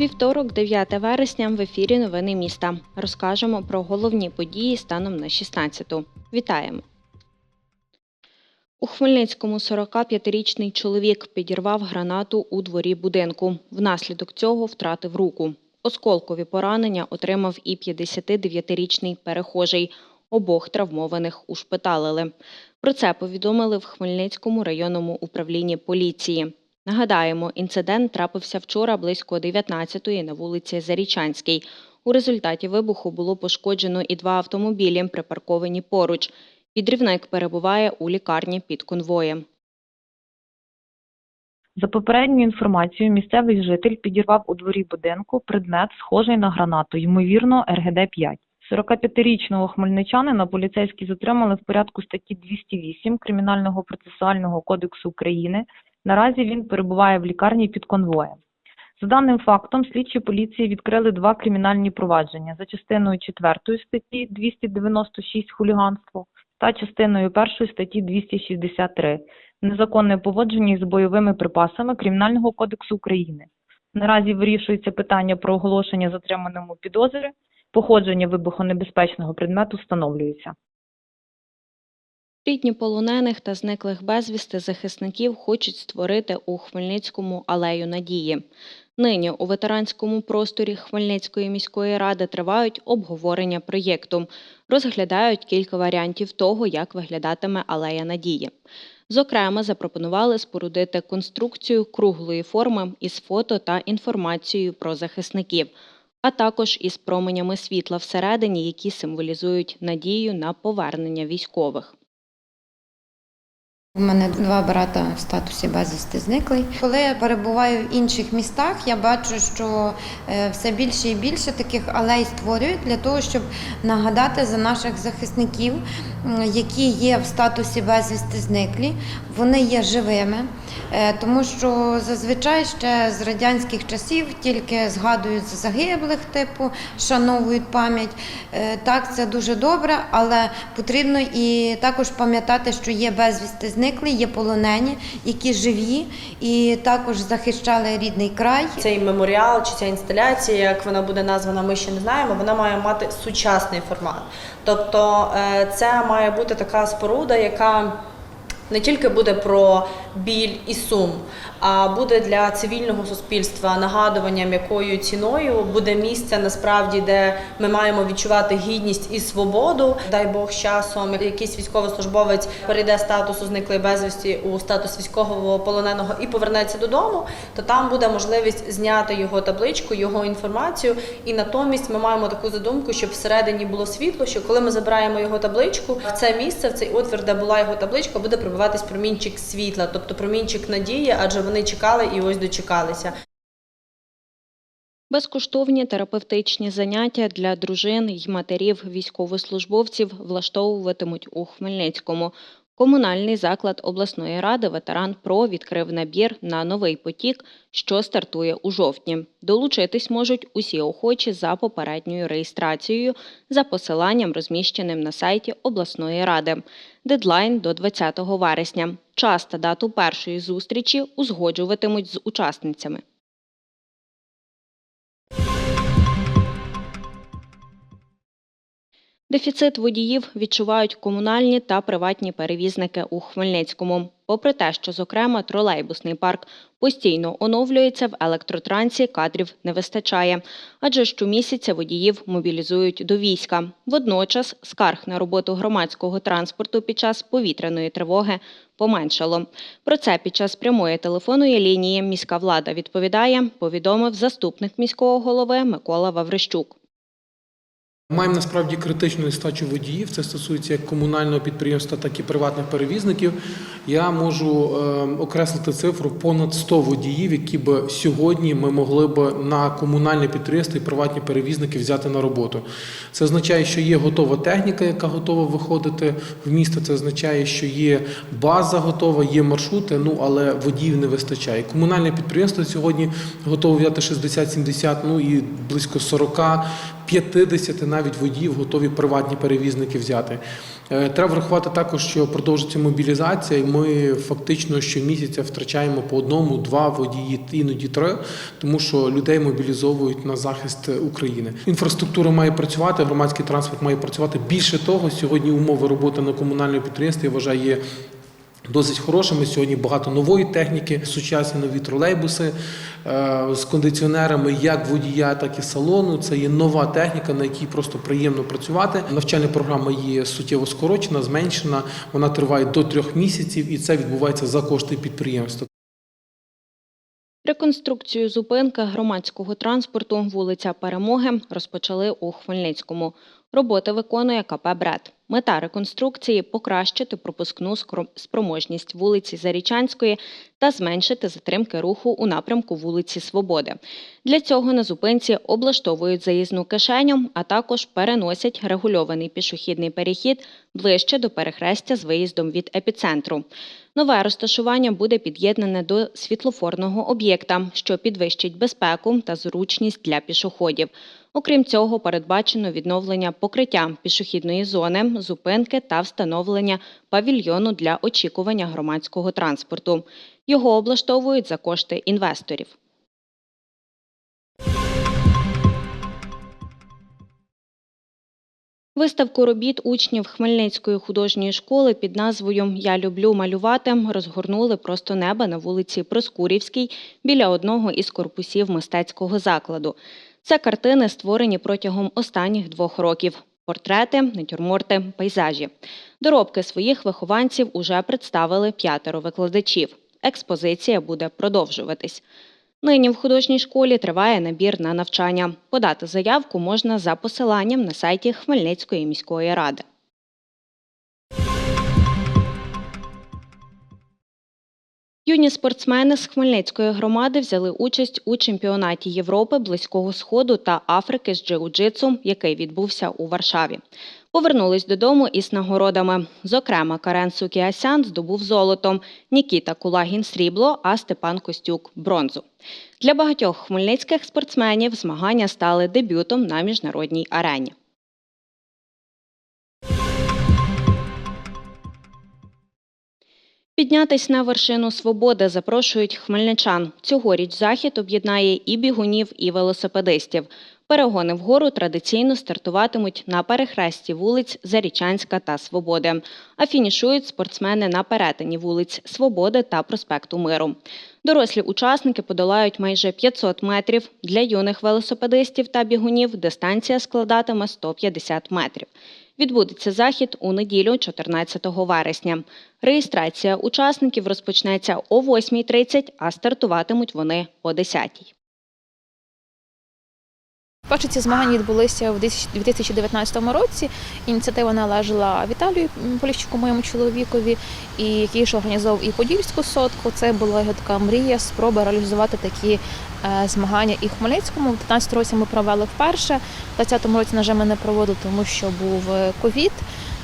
Вівторок, 9 вересня, в ефірі Новини міста. Розкажемо про головні події станом на 16-ту. Вітаємо! У Хмельницькому 45-річний чоловік підірвав гранату у дворі будинку. Внаслідок цього втратив руку. Осколкові поранення отримав і 59-річний перехожий. Обох травмованих ушпиталили. Про це повідомили в Хмельницькому районному управлінні поліції. Нагадаємо, інцидент трапився вчора близько 19-ї на вулиці Зарічанській. У результаті вибуху було пошкоджено і два автомобілі, припарковані поруч. Підрівник перебуває у лікарні під конвоєм. За попередньою інформацією, місцевий житель підірвав у дворі будинку предмет, схожий на гранату, ймовірно, РГД-5. 45-річного хмельничанина поліцейські затримали в порядку статті 208 Кримінального процесуального кодексу України. Наразі він перебуває в лікарні під конвоєм. За даним фактом, слідчі поліції відкрили два кримінальні провадження за частиною 4 статті 296 хуліганство та частиною 1 статті 263 незаконне поводження із бойовими припасами Кримінального кодексу України. Наразі вирішується питання про оголошення затриманому підозри, походження вибухонебезпечного предмету встановлюється. Рідні полонених та зниклих безвісти захисників хочуть створити у Хмельницькому алею надії. Нині у ветеранському просторі Хмельницької міської ради тривають обговорення проєкту. Розглядають кілька варіантів того, як виглядатиме алея надії. Зокрема, запропонували спорудити конструкцію круглої форми із фото та інформацією про захисників, а також із променями світла всередині, які символізують надію на повернення військових. У мене два брата в статусі безвісти зниклий. Коли я перебуваю в інших містах, я бачу, що е, все більше і більше таких алей створюють для того, щоб нагадати за наших захисників, які є в статусі безвісти зниклі. Вони є живими, тому що зазвичай ще з радянських часів тільки згадують загиблих, типу шановують пам'ять. Е, Так, це дуже добре, але потрібно і також пам'ятати, що є безвісти зниклі, є полонені, які живі і також захищали рідний край. Цей меморіал чи ця інсталяція, як вона буде названа, ми ще не знаємо. Вона має мати сучасний формат. Тобто е, це має бути така споруда, яка не тільки буде про біль і сум, а буде для цивільного суспільства нагадуванням, якою ціною буде місце насправді, де ми маємо відчувати гідність і свободу. Дай Бог часом якийсь військовослужбовець перейде статусу зниклої безвісті у статус військового полоненого і повернеться додому, то там буде можливість зняти його табличку, його інформацію. І натомість ми маємо таку задумку, щоб всередині було світло, що коли ми забираємо його табличку, в це місце, в цей отвір, де була його табличка, буде пробиватись промінчик світла, тобто промінчик надії, адже вони чекали і ось дочекалися. Безкоштовні терапевтичні заняття для дружин й матерів військовослужбовців влаштовуватимуть у Хмельницькому. Комунальний заклад обласної ради ветеран ПРО відкрив набір на новий потік, що стартує у жовтні. Долучитись можуть усі охочі за попередньою реєстрацією за посиланням, розміщеним на сайті обласної ради. Дедлайн до 20 вересня. Час та дату першої зустрічі узгоджуватимуть з учасницями. Дефіцит водіїв відчувають комунальні та приватні перевізники у Хмельницькому. Попри те, що, зокрема, тролейбусний парк постійно оновлюється, в електротрансі кадрів не вистачає, адже щомісяця водіїв мобілізують до війська. Водночас скарг на роботу громадського транспорту під час повітряної тривоги поменшало. Про це під час прямої телефонної лінії міська влада відповідає, повідомив заступник міського голови Микола Ваврищук. Маємо насправді критичну нестачу водіїв. Це стосується як комунального підприємства, так і приватних перевізників. Я можу е, окреслити цифру понад 100 водіїв, які б сьогодні ми могли б на комунальне підприємство і приватні перевізники взяти на роботу. Це означає, що є готова техніка, яка готова виходити в місто. Це означає, що є база готова, є маршрути. Ну але водіїв не вистачає. Комунальне підприємство сьогодні готове взяти 60-70, ну і близько 40 50 навіть водіїв готові приватні перевізники взяти. Е, Треба врахувати також, що продовжується мобілізація, і ми фактично щомісяця втрачаємо по одному, два водії, іноді три, тому що людей мобілізовують на захист України. Інфраструктура має працювати, громадський транспорт має працювати. Більше того, сьогодні умови роботи на комунальному підприємстві я вважаю є Досить хорошими сьогодні багато нової техніки, сучасні нові тролейбуси е, з кондиціонерами як водія, так і салону. Це є нова техніка, на якій просто приємно працювати. Навчальна програма є суттєво скорочена, зменшена. Вона триває до трьох місяців, і це відбувається за кошти підприємства. Реконструкцію зупинки громадського транспорту вулиця Перемоги розпочали у Хмельницькому. Роботи виконує КП «Бред». Мета реконструкції покращити пропускну спроможність вулиці Зарічанської та зменшити затримки руху у напрямку вулиці Свободи. Для цього на зупинці облаштовують заїзну кишеню, а також переносять регульований пішохідний перехід ближче до перехрестя з виїздом від епіцентру. Нове розташування буде під'єднане до світлофорного об'єкта, що підвищить безпеку та зручність для пішоходів. Окрім цього, передбачено відновлення покриття пішохідної зони, зупинки та встановлення павільйону для очікування громадського транспорту. Його облаштовують за кошти інвесторів. Виставку робіт учнів Хмельницької художньої школи під назвою Я люблю малювати розгорнули просто неба на вулиці Проскурівській біля одного із корпусів мистецького закладу. Це картини, створені протягом останніх двох років: портрети, натюрморти, пейзажі. Доробки своїх вихованців уже представили п'ятеро викладачів. Експозиція буде продовжуватись. Нині в художній школі триває набір на навчання. Подати заявку можна за посиланням на сайті Хмельницької міської ради. Юні спортсмени з Хмельницької громади взяли участь у чемпіонаті Європи, Близького Сходу та Африки з джиу-джитсу, який відбувся у Варшаві. Повернулись додому із нагородами. Зокрема, Карен Сукіасян здобув золото, Нікіта Кулагін срібло, а Степан Костюк бронзу. Для багатьох хмельницьких спортсменів змагання стали дебютом на міжнародній арені. Піднятись на вершину свободи запрошують хмельничан. Цьогоріч захід об'єднає і бігунів, і велосипедистів. Перегони вгору традиційно стартуватимуть на перехресті вулиць Зарічанська та Свободи. А фінішують спортсмени на перетині вулиць Свободи та проспекту Миру. Дорослі учасники подолають майже 500 метрів. Для юних велосипедистів та бігунів дистанція складатиме 150 метрів. Відбудеться захід у неділю, 14 вересня. Реєстрація учасників розпочнеться о 8.30, а стартуватимуть вони о 10.00. Перші ці змагання відбулися в 2019 році. Ініціатива належала Віталію Поліщуку, моєму чоловікові, і який ж організовував і Подільську сотку. Це була його така мрія, спроба реалізувати такі е, змагання і в Хмельницькому. В 2019 році ми провели вперше. В 2020 році, на жаль, ми не проводили, тому що був е, ковід.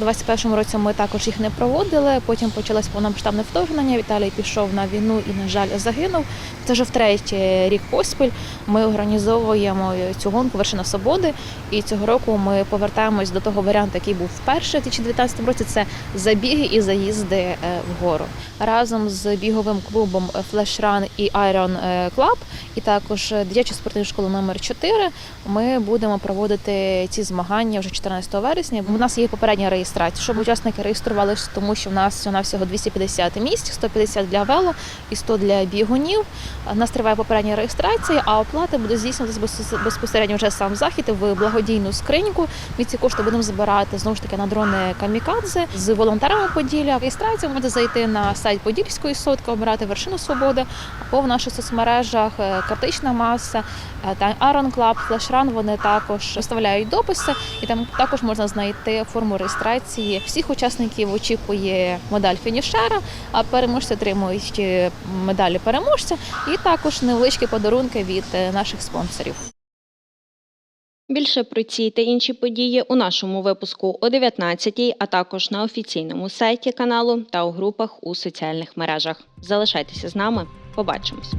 У 21-му році ми також їх не проводили. Потім почалось повномасштабне вторгнення. Віталій пішов на війну і, на жаль, загинув. Це вже втретє рік поспіль. Ми організовуємо цю гонку Вершина Свободи. І цього року ми повертаємось до того варіанту, який був вперше у 2019 році. Це забіги і заїзди е, вгору. Разом з біговим клубом Flash Run і Iron Club, і також дитячою спортивною школою номер 4 ми будемо проводити ці змагання вже 14 вересня. У нас є попередня реєстрація. Реєстрацію, щоб учасники реєструвалися, тому що в нас всього всього 250 місць, 150 для вело і 100 для бігунів. У нас триває попередня реєстрація, а оплата буде здійснюватися безпосередньо вже сам захід в благодійну скриньку. Ми ці кошти будемо збирати знову ж таки на дрони камікадзе з волонтерами Поділля. Реєстрацію можете зайти на сайт Подільської сотки, обирати вершину свободи або в наших соцмережах е, критична маса е, та Iron Club, Flash Вони також виставляють дописи, і там також можна знайти форму реєстрації. Всіх учасників очікує медаль фінішера, а переможці отримують медалі переможця і також невеличкі подарунки від е, наших спонсорів. Більше про ці та інші події у нашому випуску о 19 а також на офіційному сайті каналу та у групах у соціальних мережах. Залишайтеся з нами. Побачимось.